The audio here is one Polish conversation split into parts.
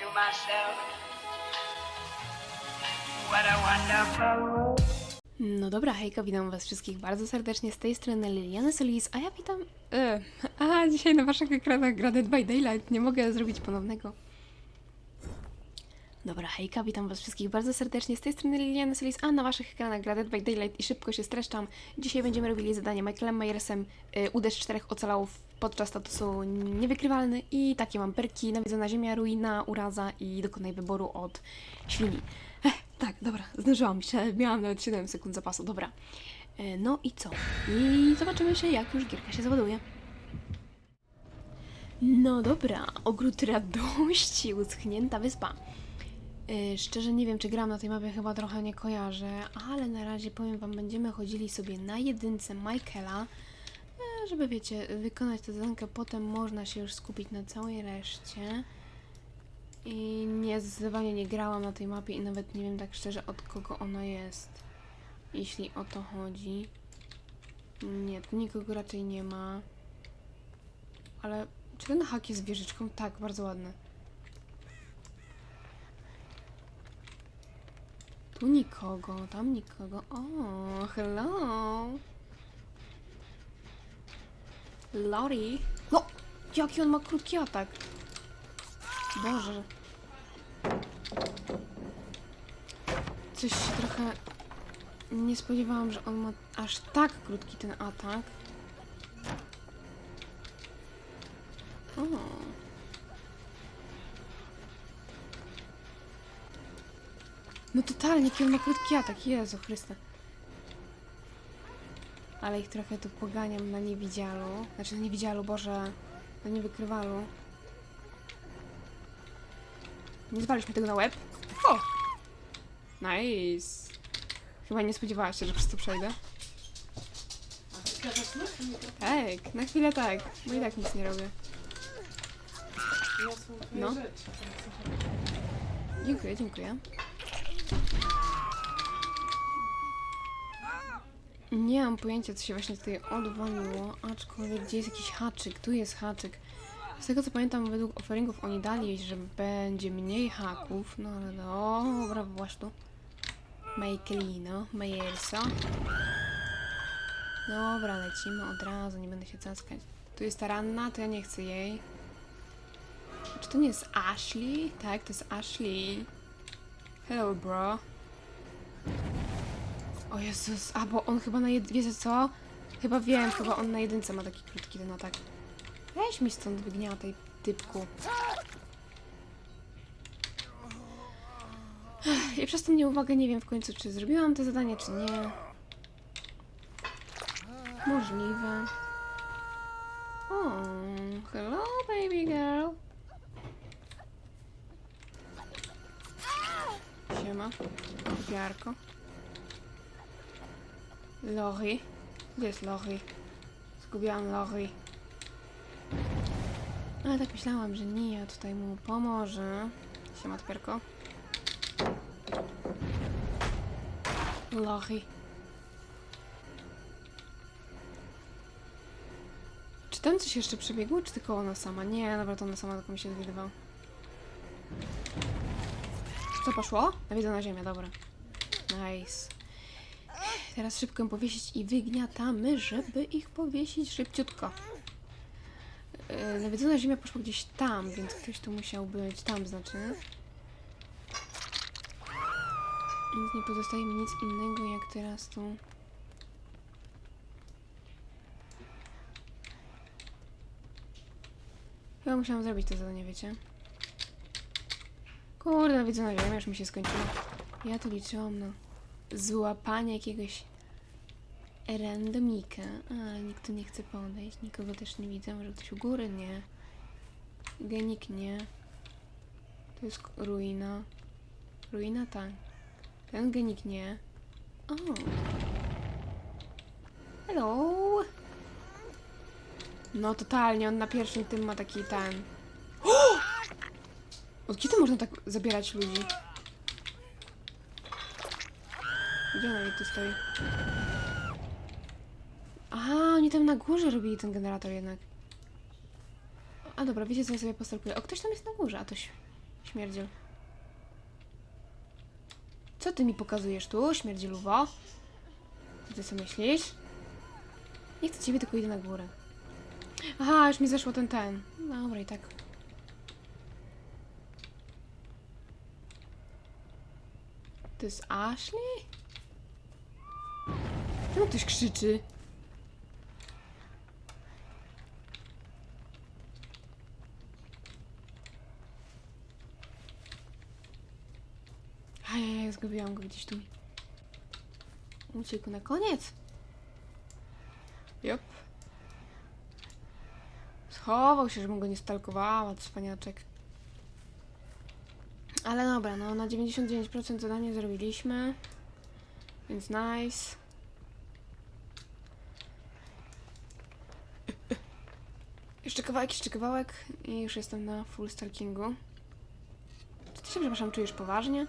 to myself, what a wonderful world. No dobra, hejka, witam was wszystkich bardzo serdecznie z tej strony Liliana Solis, a ja witam... E, a, dzisiaj na waszych ekranach gra Dead by Daylight, nie mogę zrobić ponownego. Dobra, hejka, witam was wszystkich bardzo serdecznie z tej strony Liliana Solis, a na waszych ekranach gra Dead by Daylight i szybko się streszczam. Dzisiaj będziemy robili zadanie Michaelem Myersem y, Uderz czterech ocalałów podczas statusu niewykrywalny i takie mam perki, nawiedzona ziemia, ruina, uraza i dokonaj wyboru od świni. Ech, tak, dobra, zdążyłam się, miałam nawet 7 sekund zapasu, dobra. E, No i co? I zobaczymy się, jak już gierka się załaduje. No dobra, ogród radości, uschnięta wyspa. E, Szczerze nie wiem, czy gram na tej mapie, chyba trochę nie kojarzę, ale na razie powiem wam, będziemy chodzili sobie na jedynce Michaela, e, żeby wiecie, wykonać tę zadankę, potem można się już skupić na całej reszcie. I nie, zdecydowanie nie grałam na tej mapie i nawet nie wiem tak szczerze od kogo ona jest. Jeśli o to chodzi. Nie, tu nikogo raczej nie ma. Ale czy ten hak jest wieżyczką? Tak, bardzo ładny. Tu nikogo, tam nikogo. O, hello. Lori. No, jaki on ma krótki atak. Boże. Coś się trochę... Nie spodziewałam, że on ma aż tak krótki ten atak. O. No totalnie, jaki on ma krótki atak, Jezu Chryste. Ale ich trochę tu poganiam na niewidzialu. Znaczy na niewidzialu, Boże, na niewykrywalu. Nie zwaliśmy tego na łeb. O! Nice. Chyba nie spodziewałaś się, że przez to przejdę. Tak, na chwilę tak, bo i tak nic nie robię. No. Dziękuję, dziękuję. Nie mam pojęcia, co się właśnie tutaj odwaliło, aczkolwiek gdzie jest jakiś haczyk? Tu jest haczyk. Z tego co pamiętam, według offeringów oni dali, że będzie mniej haków, no ale dobra, właśnie tu. Michaelino, Majersa. Dobra, lecimy od razu, nie będę się caskać. Tu jest ta ranna, to ja nie chcę jej. Czy to nie jest Ashley? Tak, to jest Ashley. Hello, bro. O Jezus, a bo on chyba na jed... Wiecie co? Chyba wiem, chyba on na jedynce ma taki krótki ten atak. Weź mi stąd wygniataj, typku. I przez tą nieuwagę nie wiem w końcu, czy zrobiłam to zadanie, czy nie. Możliwe. O, hello baby girl. Siema, Jarko. Lori. Gdzie jest Lori? Zgubiłam Lori. Ale tak myślałam, że Nia tutaj mu pomoże. Siema, Tperko. Lori. Czy tam coś jeszcze przebiegło, czy tylko ona sama? Nie, dobra, to ona sama tylko mi się dowiadywała. Co poszło? Nawiedzona ziemia, dobra. Nice. Teraz szybko ją powiesić i wygniatamy, żeby ich powiesić szybciutko. Yy, nawiedzona ziemia poszła gdzieś tam, więc ktoś tu musiał być. Tam znaczy. Więc nie pozostaje mi nic innego, jak teraz tu. Chyba musiałam zrobić to zadanie, wiecie? Kurde, nawiedzona ziemia już mi się skończyła. Ja tu liczyłam na złapanie jakiegoś randomika. A, nikt tu nie chce podejść. Nikogo też nie widzę. Może ktoś u góry? Nie. Genik nie. To jest ruina. Ruina tak. Ten genik nie. O. Hello. No totalnie, on na pierwszym tym ma taki ten. Od kiedy można tak zabierać ludzi? Gdzie ona tu stoi? Aha, oni tam na górze robili ten generator jednak. A dobra, wiecie co ja sobie postarkuję? O, ktoś tam jest na górze, a to ś- śmierdziel. Co ty mi pokazujesz tu, śmierdzieluwo? Co ty sobie myślisz? Nie chcę ciebie, tylko idę na górę. Aha, już mi zeszło ten ten. Dobra, i tak. To jest Ashley? Czemu ktoś krzyczy? Ajajaj, zgubiłam go gdzieś tu. Uciekł na koniec. Jop. Schował się, żebym go nie stalkowała, cwaniaczek. Ale dobra, no na 99% zadanie zrobiliśmy. Więc nice. Jeszcze kawałek, jeszcze kawałek i już jestem na full stalkingu. Czy ty się, przepraszam, czujesz poważnie?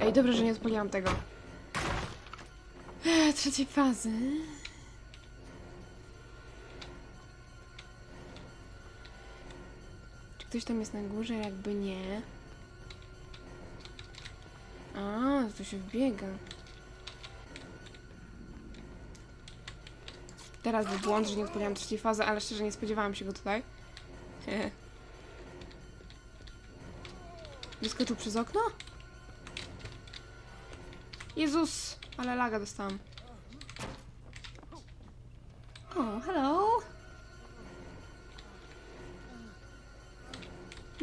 Ej, dobrze, że nie odpaliłam tego. Ech, trzeciej fazy. Ktoś tam jest na górze? Jakby nie. A, to się wbiega. Teraz był błąd, że nie odpaliłam trzeciej fazy, ale szczerze nie spodziewałam się go tutaj. Wyskoczył przez okno? Jezus! Ale laga dostałam. O, hello!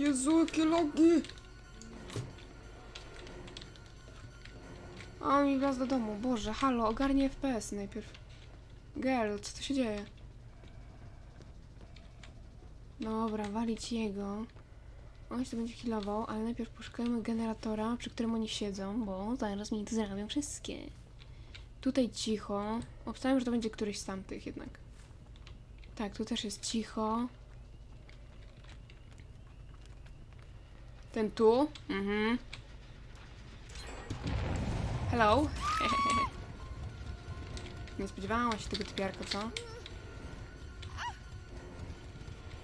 Jezu, jakie logi! A mi wlazł do domu. Boże, halo, ogarnij FPS najpierw. Girl, co tu się dzieje? Dobra, walić jego. On się to będzie healował, ale najpierw poszukajmy generatora, przy którym oni siedzą, bo zaraz mi to zrobią wszystkie. Tutaj cicho. Obstawiam, że to będzie któryś z tamtych jednak. Tak, tu też jest cicho. Ten tu. Mhm. Hello. Nie spodziewałaś się tego typiarka, co?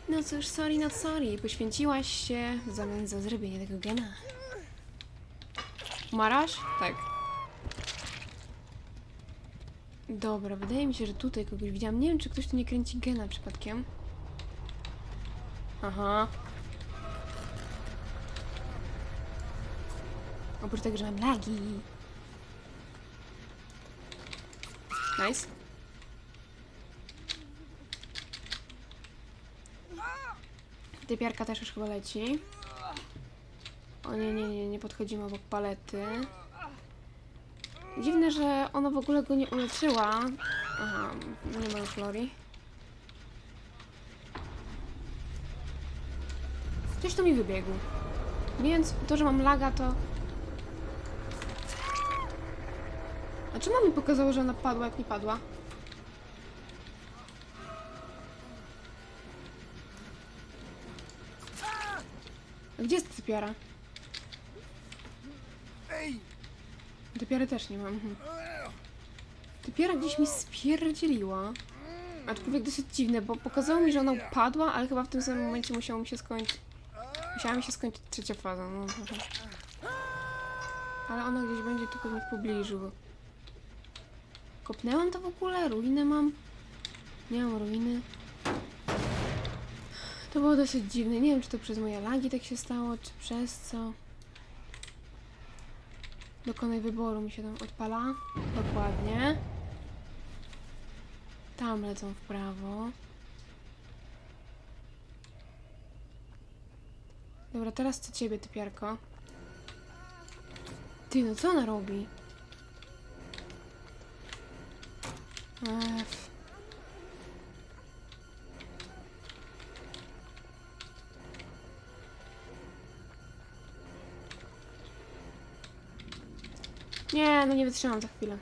No cóż, sorry, not sorry. Poświęciłaś się w zamian za zrobienie tego gena. Umarasz? Tak. Dobra, wydaje mi się, że tutaj kogoś widziałam. Nie wiem, czy ktoś tu nie kręci gena przypadkiem. Aha. Oprócz tego, że mam lagi. Nice. Typiarka też już chyba leci. O nie, nie, nie, nie podchodzimy obok palety. Dziwne, że ona w ogóle go nie uleczyła. Aha, nie ma już Lori. Coś tu mi wybiegł. Więc to, że mam laga, to... A czemu mi pokazało, że ona padła, jak nie padła? A gdzie jest typiara? Typiary też nie mam. mhm. Typiara gdzieś mi spierdzieliła. Aczkolwiek dosyć dziwne, bo pokazało mi, że ona upadła, ale chyba w tym samym momencie musiało mi się skończyć... Musiała mi się skończyć trzecia faza, no. trochę. Ale ona gdzieś będzie tu pewnie w pobliżu. Kopnęłam to w ogóle? Ruinę mam? Nie mam ruiny. To było dosyć dziwne. Nie wiem, czy to przez moje lagi tak się stało, czy przez co. Dokonaj wyboru mi się tam odpala. Dokładnie. Tam lecą w prawo. Dobra, teraz co ciebie, typiarko? Ty, no co ona robi? Nie, no nie wytrzymam za chwilę.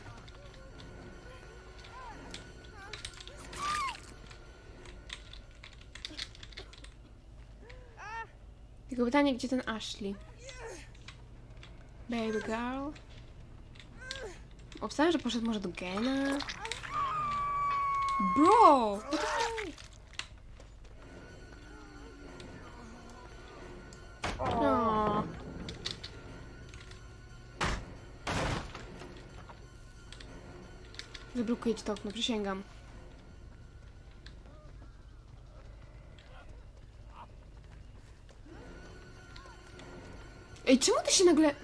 Tylko pytanie, gdzie ten Ashley? Baby girl? Obstawiam, że poszedł może do Gena? Bro! No. Zablokujcie to okno, przysięgam. Ej, czemu ty się nagle...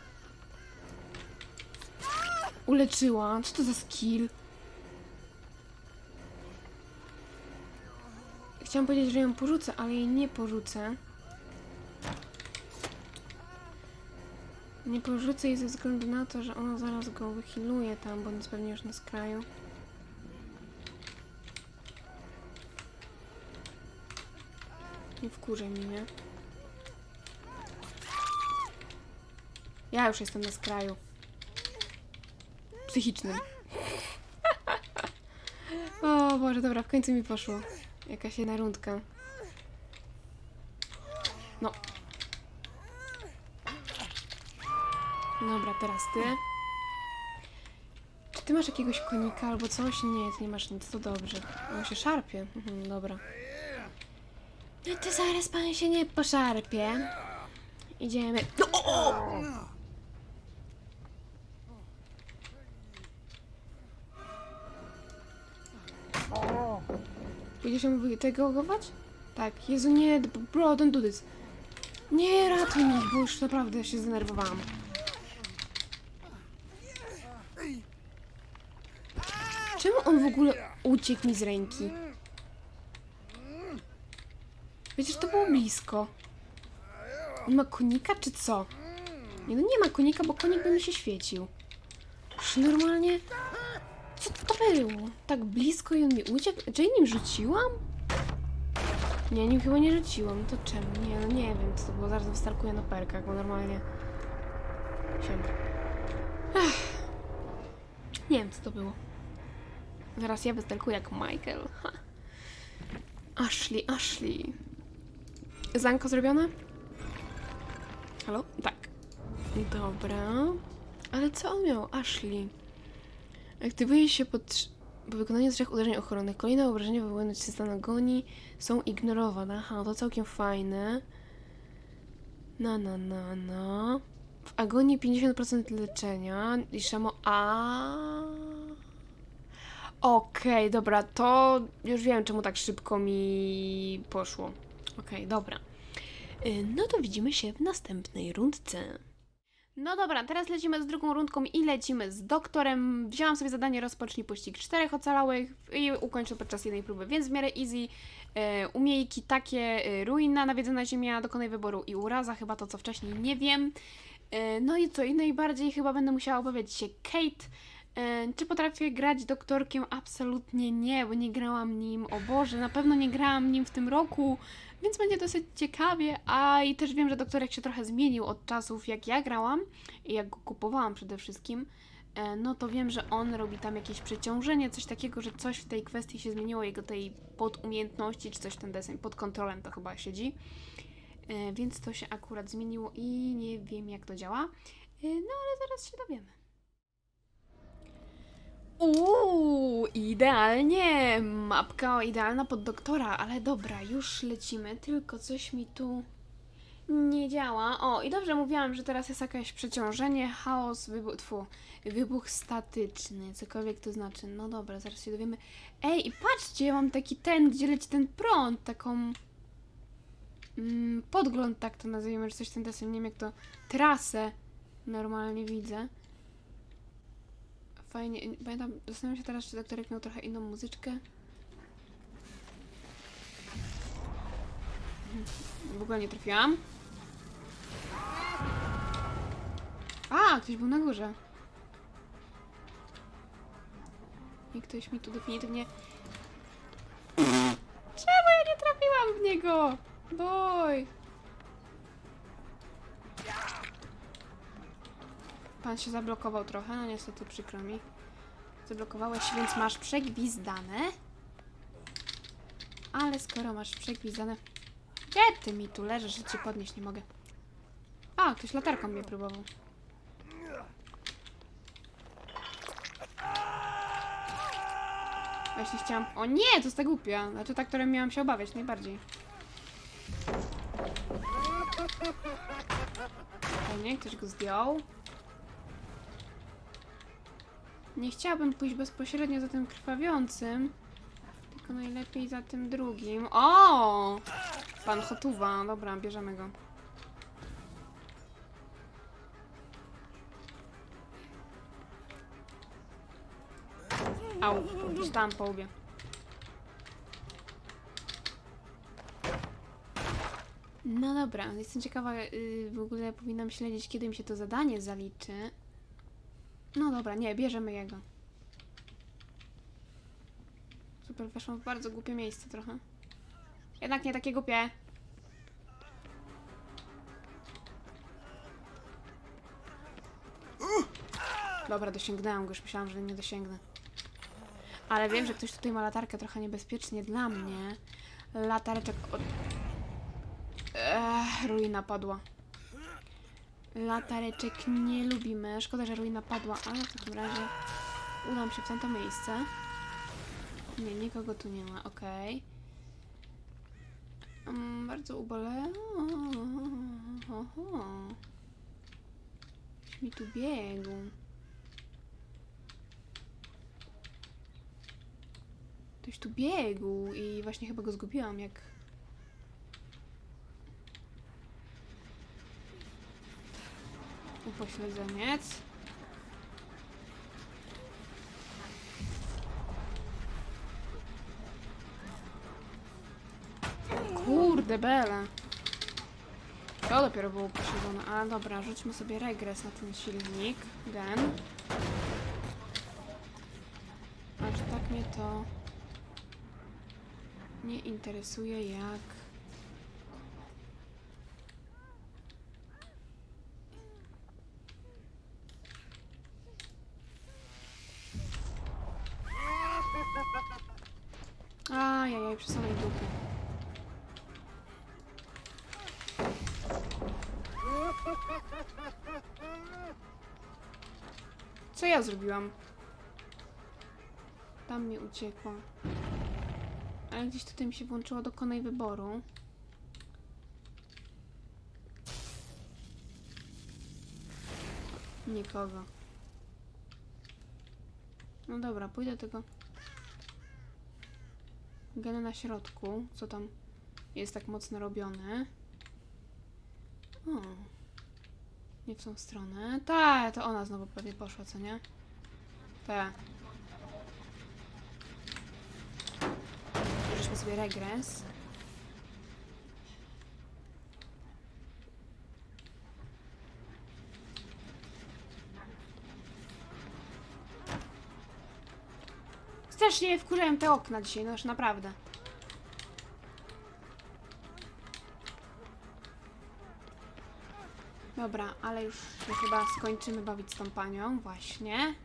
Uleczyła? Co to za skill? Chciałam powiedzieć, że ją porzucę, ale jej nie porzucę. Nie porzucę jej ze względu na to, że ona zaraz go wychiluje tam, bo on jest pewnie już na skraju. Nie wkurzaj mnie. Ja już jestem na skraju. Psychicznym. o Boże, dobra, w końcu mi poszło. Jakaś jedna rundka. No. Dobra, teraz ty. Czy ty masz jakiegoś konika albo coś? Nie, ty nie masz nic, to dobrze. On się szarpie. Mhm, dobra. No to zaraz pan się nie poszarpie. Idziemy. No, o! Pójdziesz ją wytegować? Tak. Jezu, nie, bro, do this. Nie, ratuj mi, bo już naprawdę się zdenerwowałam. Czemu on w ogóle uciekł mi z ręki? Przecież to było blisko. On ma konika, czy co? Nie, no nie ma konika, bo konik by mi się świecił. Już normalnie... Tak blisko i on mi uciekł? Czy nim rzuciłam? Nie, nim chyba nie rzuciłam. To czemu? Nie, no nie wiem, co to było. Zaraz wystarkuję na perkach, bo normalnie... Siema. Ech. Nie wiem, co to było. Zaraz ja wystarkuję jak Michael. Ha. Ashley, Ashley. Zanko zrobione? Halo? Tak. Dobra. Ale co on miał? Ashley. Aktywuje się pod... po wykonaniu trzech uderzeń ochronnych. Kolejne obrażenia wywołujące się stan agonii są ignorowane. Aha, to całkiem fajne. Na, na, na, na. W agonii 50% leczenia. I szamo... A. Okej, dobra, to już wiem, czemu tak szybko mi poszło. Okej, dobra. Y, No to widzimy się w następnej rundce. No dobra, teraz lecimy z drugą rundką i lecimy z doktorem. Wzięłam sobie zadanie rozpocznij pościg czterech ocalałych i ukończę podczas jednej próby, więc w miarę easy. E, umiejki takie, e, ruina, nawiedzona ziemia, dokonaj wyboru i uraza, chyba to co wcześniej nie wiem. E, no i co, i najbardziej chyba będę musiała obawiać się Kate. E, czy potrafię grać doktorkiem? Absolutnie nie, bo nie grałam nim, o Boże, na pewno nie grałam nim w tym roku, więc będzie dosyć ciekawie, a i też wiem, że doktorek się trochę zmienił od czasów jak ja grałam i jak go kupowałam przede wszystkim, e, no to wiem, że on robi tam jakieś przeciążenie, coś takiego, że coś w tej kwestii się zmieniło, jego tej podumiejętności, czy coś ten deseń, pod kontrolem to chyba siedzi, e, więc to się akurat zmieniło i nie wiem jak to działa, e, no ale zaraz się dowiemy. Uuu, idealnie! Mapka idealna pod doktora, ale dobra, już lecimy, tylko coś mi tu nie działa. O, i dobrze mówiłam, że teraz jest jakieś przeciążenie, chaos, wybuch, tfu, wybuch statyczny, cokolwiek to znaczy. No dobra, zaraz się dowiemy. Ej, i patrzcie, ja mam taki ten, gdzie leci ten prąd, taką... Mm, podgląd, tak to nazwijmy, że coś ten desem, nie wiem jak to... Trasę normalnie widzę. Fajnie. Pamiętam, zastanawiam się teraz, czy doktorek miał trochę inną muzyczkę. W ogóle nie trafiłam. A, ktoś był na górze. I ktoś mi tu definitywnie... Czemu ja nie trafiłam w niego? Boj! Pan się zablokował trochę, no niestety przykro mi. Zablokowałeś, więc masz przegwizdane. Ale skoro masz przegwizdane... Gdzie ty mi tu leżysz, że cię podnieść nie mogę? A, ktoś latarką mnie próbował. Właśnie chciałam... O nie, to jest ta głupia. Znaczy ta, której miałam się obawiać najbardziej. Fajnie, ktoś go zdjął. Nie chciałabym pójść bezpośrednio za tym krwawiącym, tylko najlepiej za tym drugim. O! Pan Hotuwa, dobra, bierzemy go. Au, dostałam po łbie. No dobra, jestem ciekawa, yy, w ogóle powinnam śledzić, kiedy mi się to zadanie zaliczy. No dobra, nie, bierzemy jego. Super, weszłam w bardzo głupie miejsce trochę. Jednak nie takie głupie. Dobra, dosięgnęłam go, już myślałam, że nie dosięgnę. Ale wiem, że ktoś tutaj ma latarkę trochę niebezpiecznie dla mnie. Latareczek od... Ech, ruina padła. Latareczek nie lubimy. Szkoda, że ruina padła, ale w takim razie udam się w tamto miejsce. Nie, nikogo tu nie ma, okej. Mm, bardzo ubole. Ktoś mi tu biegł. Ktoś tu biegł i właśnie chyba go zgubiłam, jak... Upośledzeniec. Kurde bele. To dopiero było upośledzone. Ale dobra, rzućmy sobie regres na ten silnik. Ten. Aż tak mnie to nie interesuje jak... zrobiłam? Tam mi uciekła. Ale gdzieś tutaj mi się włączyło dokonaj wyboru. Nikogo. No dobra, pójdę tego gena na środku, co tam jest tak mocno robione. O. Nie w tą stronę. Ta, to ona znowu pewnie poszła, co nie? Ta. Bierzemy sobie regres. Strasznie wkurzają te okna dzisiaj, no już naprawdę. Dobra, ale już chyba skończymy bawić z tą panią, właśnie.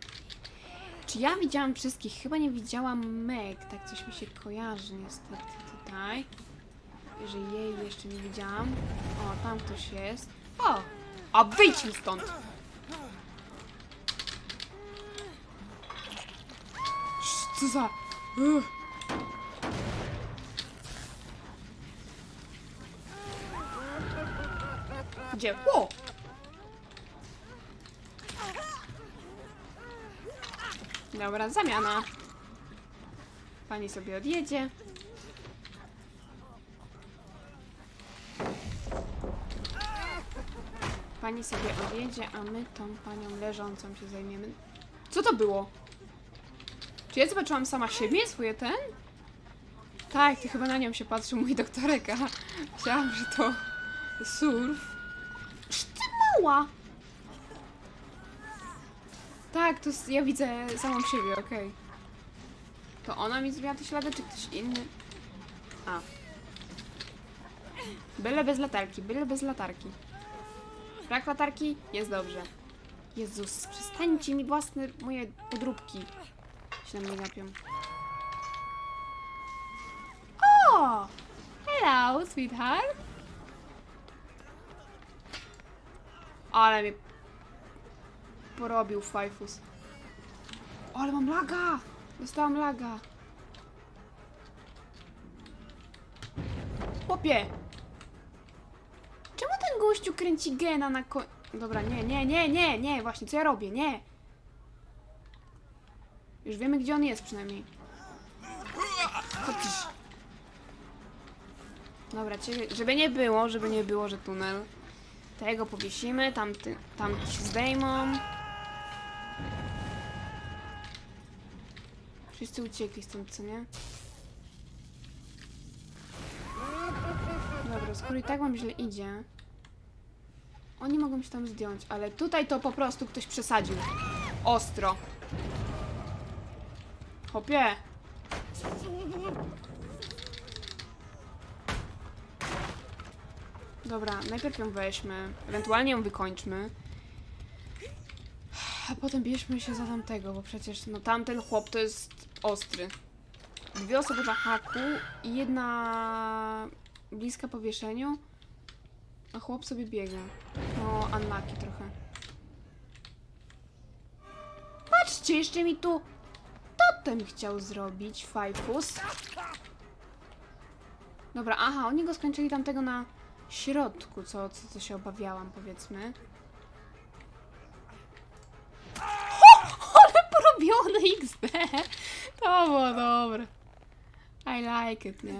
Czy ja widziałam wszystkich? Chyba nie widziałam Meg, tak coś mi się kojarzy niestety tutaj. Że jej jeszcze nie widziałam. O, tam ktoś jest. O! A wyjdź mi stąd! Co za... Gdzie? O! Dobra, zamiana. Pani sobie odjedzie. Pani sobie odjedzie, a my tą panią leżącą się zajmiemy. Co to było? Czy ja zobaczyłam sama siebie, swoje ten? Tak, ty chyba na nią się patrzył mój doktorek, a myślałam, że to surf. Ty! Tak, to ja widzę samą siebie, okej. To ona mi zrobiła te ślady, czy ktoś inny? A. Byle bez latarki, byle bez latarki. Brak latarki? Jest dobrze. Jezus, przestańcie mi własne, moje podróbki się na mnie gapią. O! Hello, sweetheart. Ale mnie porobił Fajfus. O, ale mam laga! Dostałam laga. Chłopie! Czemu ten gościu kręci gena na ko... Dobra, nie, nie, nie, nie, nie, właśnie, co ja robię, nie! Już wiemy, gdzie on jest przynajmniej. Chodź. Dobra, żeby nie było, żeby nie było, że tunel. Tego powiesimy, tamty, tam się zdejmą. Wszyscy uciekli stąd, co nie? Dobra, skoro i tak wam źle idzie, oni mogą się tam zdjąć, ale tutaj to po prostu ktoś przesadził. Ostro. Hopie. Dobra, najpierw ją weźmy, ewentualnie ją wykończmy. A potem bierzmy się za tamtego, bo przecież no tamten chłop to jest ostry. Dwie osoby na haku i jedna bliska powieszeniu, a chłop sobie biega. No, unlucky trochę. Patrzcie, jeszcze mi tu totem chciał zrobić, Fajfus. Dobra, aha, oni go skończyli tamtego na środku, co, co, co się obawiałam, powiedzmy. XD! To było dobre. I like it, nie?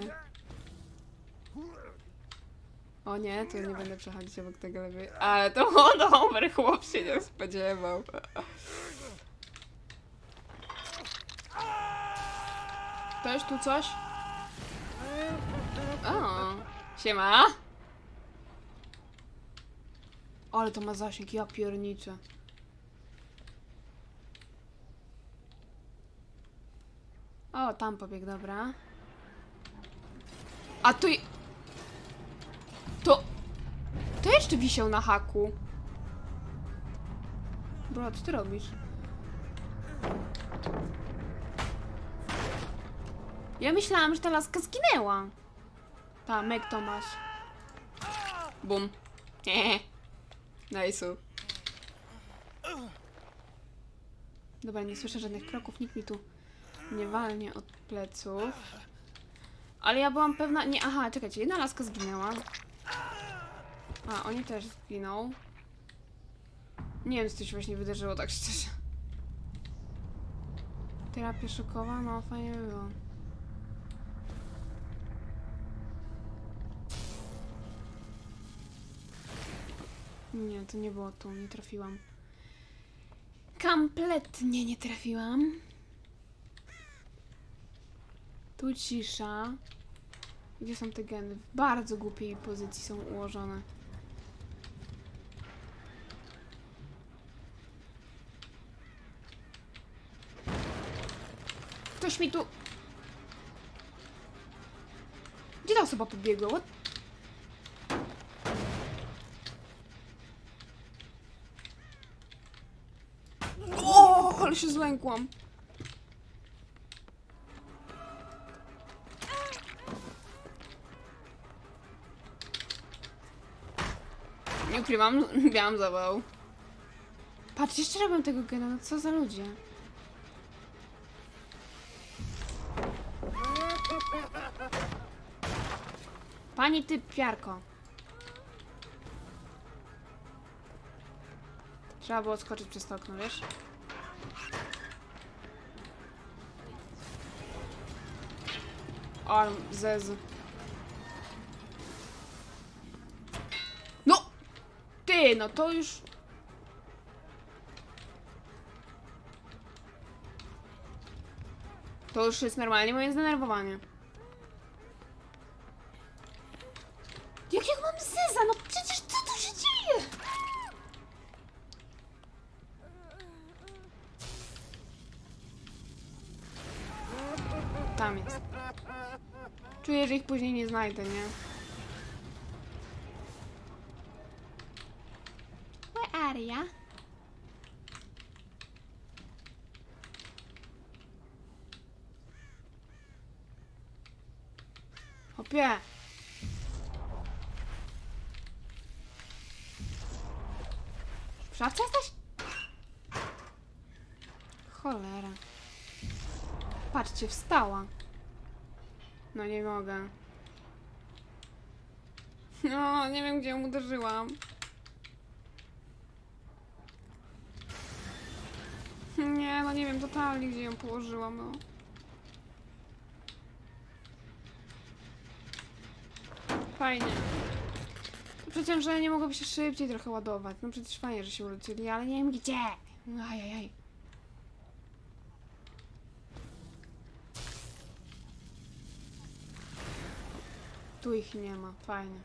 O nie, tu nie będę przechodzić obok tego lepiej. Ale to było dobre, chłop się nie spodziewał. Też tu coś? O, siema. Ale to ma zasięg, ja pierniczę. O, tam pobieg, dobra. A tu... To... To jeszcze wisiał na haku. Bro, co ty robisz? Ja myślałam, że ta laska zginęła. Ta, Meg Tomasz. Bum. Nice. Dobra, nie słyszę żadnych kroków, nikt mi tu nie walnie od pleców. Ale ja byłam pewna... Nie, aha, czekajcie, jedna laska zginęła. A, oni też zginął. Nie wiem, co tu się właśnie wydarzyło, tak szczerze. Terapia szokowa? No, fajnie by było. Nie, to nie było tu, nie trafiłam. Kompletnie nie trafiłam. Tu cisza. Gdzie są te geny? W bardzo głupiej pozycji są ułożone. Ktoś mi tu... Gdzie ta osoba pobiegła? What? O, ale się zlękłam. Ukrywam, miałam zawał. Patrz, jeszcze robią tego gena, no co za ludzie. Pani ty piarko. Trzeba było skoczyć przez to okno, wiesz? Arm, zez. Ty, no to już... To już jest normalnie moje zdenerwowanie. Jakiego mam zeza? No przecież co tu się dzieje? Tam jest. Czuję, że ich później nie znajdę, nie? Szafce jesteś? Cholera. Patrzcie, wstała. No nie mogę. No, nie wiem gdzie ją uderzyłam. Nie, no nie wiem totalnie, gdzie ją położyłam, no. Fajnie. Przecież, że nie mogłoby się szybciej trochę ładować. No przecież fajnie, że się uleczyli, ale nie wiem gdzie. Ajajaj. Tu ich nie ma, fajnie.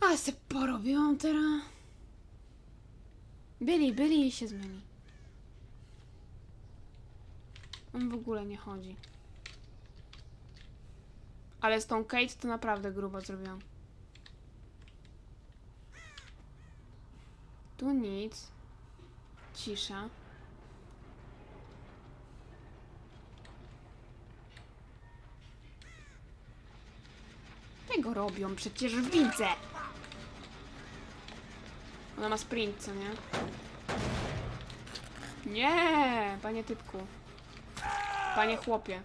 A se porobiłam teraz. Byli, byli i się zmyli. On w ogóle nie chodzi. Ale z tą Kate to naprawdę grubo zrobiłam. Tu nic. Cisza. Tego robią, przecież widzę. Ona ma sprint, co nie? Nie, panie typku. Panie chłopie.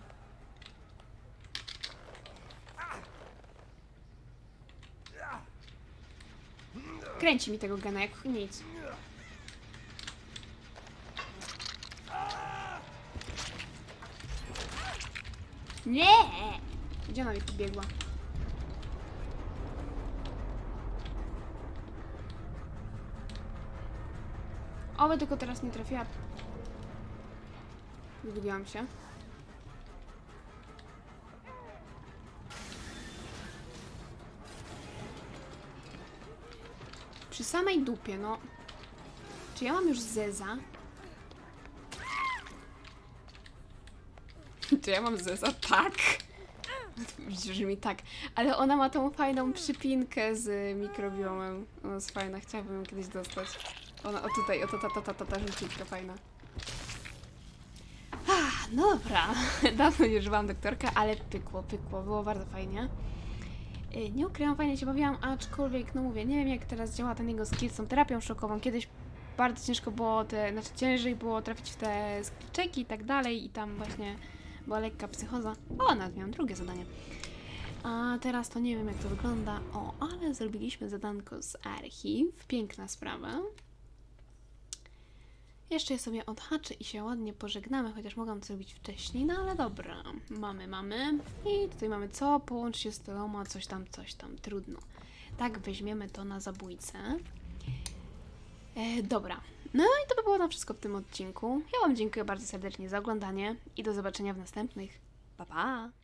Kręci mi tego gena jak nic. Nie! Gdzie ona mi pobiegła? Oby tylko teraz nie trafiła. Zgubiłam się. Przy samej dupie, no. Czy ja mam już zeza? Czy ja mam zeza? Tak. Mi tak. Ale ona ma tą fajną przypinkę z mikrobiomem. Ona jest fajna, chciałabym ją kiedyś dostać. Ona, o tutaj, o to, ta, ta, ta, ta, ta żółciutka fajna. Ah, dobra. Dawno nie używałam doktorka, ale pykło, pykło. Było bardzo fajnie. Y, Nie ukrywam, fajnie się bawiłam, aczkolwiek, no mówię, nie wiem jak teraz działa ten jego skill z tą terapią szokową. Kiedyś bardzo ciężko było, te, znaczy ciężej było trafić w te skillczeki i tak dalej i tam właśnie była lekka psychoza. O, nawet miałam drugie zadanie. A teraz to nie wiem jak to wygląda. O, ale zrobiliśmy zadanko z archiw. Piękna sprawa. Jeszcze je sobie odhaczę i się ładnie pożegnamy, chociaż mogłam to zrobić wcześniej, no ale dobra. Mamy, mamy. I tutaj mamy co? Połącz się z tyloma, coś tam, coś tam. Trudno. Tak, weźmiemy to na zabójcę. E, dobra. No i to by było na wszystko w tym odcinku. Ja Wam dziękuję bardzo serdecznie za oglądanie i do zobaczenia w następnych. Pa, pa!